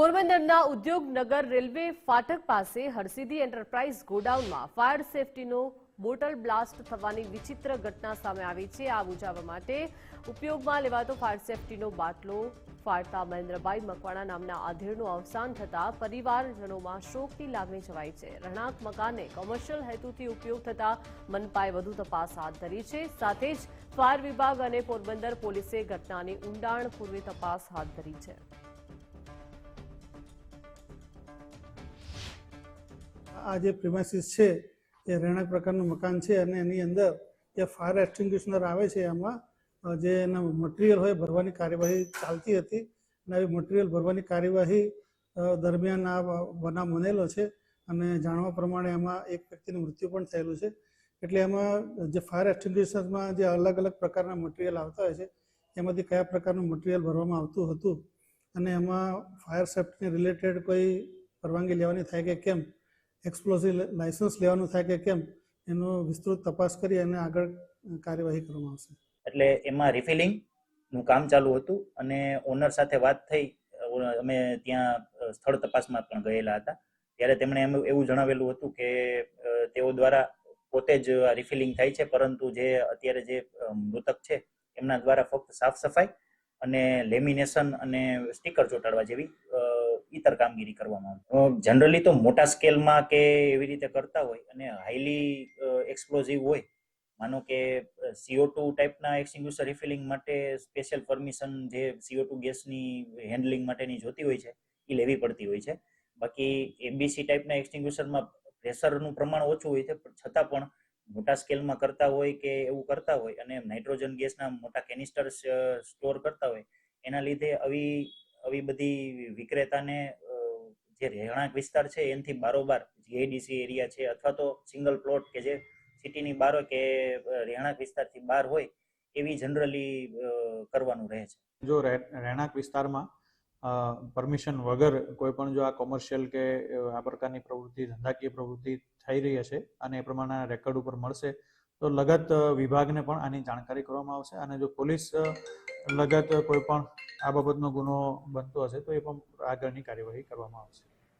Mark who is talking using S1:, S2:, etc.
S1: પોરબંદરના ઉદ્યોગનગર રેલવે ફાટક પાસે હરસિદ્ધિ એન્ટરપ્રાઇઝ ગોડાઉનમાં ફાયર સેફટીનો મોટર બ્લાસ્ટ થવાની વિચિત્ર ઘટના સામે આવી છે. આ બુજાવવા માટે ઉપયોગમાં લેવાતો ફાયર સેફટીનો બાટલો ફાળતા મહેન્દ્રભાઈ મકવાણા નામના આધેડનું અવસાન થતા પરિવારજનોમાં શોકની લાગણી છવાઈ છે. રહેણાંક મકાનને કોમર્શિયલ હેતુથી ઉપયોગ થતા મનપાએ વધુ તપાસ હાથ ધરી છે. સાથે જ ફાયર વિભાગ અને પોરબંદર પોલીસે ઘટનાની ઊંડાણપૂર્વક તપાસ હાથ ધરી છે.
S2: આ જે પ્રિમાઇસીસ છે, એ રહેણાંક પ્રકારનું મકાન છે અને એની અંદર જે ફાયર એક્સટિંગ્વિશનર આવે છે, એમાં જે એના મટીરિયલ હોય ભરવાની કાર્યવાહી ચાલતી હતી અને આવી મટીરિયલ ભરવાની કાર્યવાહી દરમિયાન આ બનાવ બનેલો છે અને જાણવા પ્રમાણે એમાં એક વ્યક્તિનું મૃત્યુ પણ થયેલું છે. એટલે એમાં જે ફાયર એક્સટિંગ્વિશનમાં જે અલગ અલગ પ્રકારના મટીરિયલ આવતા હોય છે, એમાંથી કયા પ્રકારનું મટીરિયલ ભરવામાં આવતું હતું અને એમાં ફાયર સેફ્ટીને રિલેટેડ કોઈ પરવાનગી લેવાની થાય કે કેમ એક્સપ્લોઝિવ લાયસન્સ લેવાનું થાય કે કેમ, એનો વિસ્તૃત તપાસ કરી અને આગળ કાર્યવાહી કરવામાં આવશે.
S3: એટલે એમાં રિફિલિંગનું કામ ચાલુ હતું અને ઓનર સાથે વાત થઈ, અમે ત્યાં સ્થળ તપાસમાં પણ ગયેલા હતા. ત્યારે તેમણે એમ એવું જણાવેલું હતું કે તેઓ દ્વારા પોતે જ રિફિલિંગ થાય છે, પરંતુ જે અત્યારે જે મૃતક છે, એમના દ્વારા ફક્ત સાફ સફાઈ અને લેમિનેશન અને સ્ટીકર ચોંટાડવા જેવી ઇતર કામગીરી કરવામાં આવે. જનરલી તો મોટા સ્કેલમાં કે એવી રીતે કરતા હોય અને હાઈલી એક્સપ્લોઝિવ હોય, માનો કે સીઓ ટુ ટાઈપના એક્સટિંગ્યુશર રિફિલિંગ માટે સ્પેશિયલ પરમિશન જે સીઓ ટુ ગેસની હેન્ડલિંગ માટેની જોતી હોય છે એ લેવી પડતી હોય છે. બાકી એબીસી ટાઈપના એક્સટિંગ્યુશરમાં પ્રેશરનું પ્રમાણ ઓછું હોય છે, પણ છતાં પણ મોટા સ્કેલમાં કરતા હોય કે એવું કરતા હોય અને નાઇટ્રોજન ગેસના મોટા કેનિસ્ટર સ્ટોર કરતા હોય, એના લીધે આવી આવી બધી વિક્રેતાને જે રહેણાંક વિસ્તાર છે એનાથી બારોબાર જીઆઈડીસી એરિયા છે અથવા તો સિંગલ પ્લોટ કે જે સિટીની હોય કે રહેણાંક વિસ્તારથી બહાર હોય એવી જનરલી કરવાનું રહે છે.
S4: જો રહે- રહેણાંક વિસ્તારમાં પરમિશન વગર કોઈ પણ જો આ કોમર્શિયલ કે આ પ્રકારની પ્રવૃત્તિ, ધંધાકીય પ્રવૃત્તિ થઈ રહી હશે અને એ પ્રમાણે રેકોર્ડ ઉપર મળશે, તો લગત વિભાગને પણ આની જાણકારી કરવામાં આવશે અને જો પોલીસ લગત કોઈ પણ આ બાબતનો ગુનો બનતો હશે તો એ પણ આગળની કાર્યવાહી કરવામાં આવશે.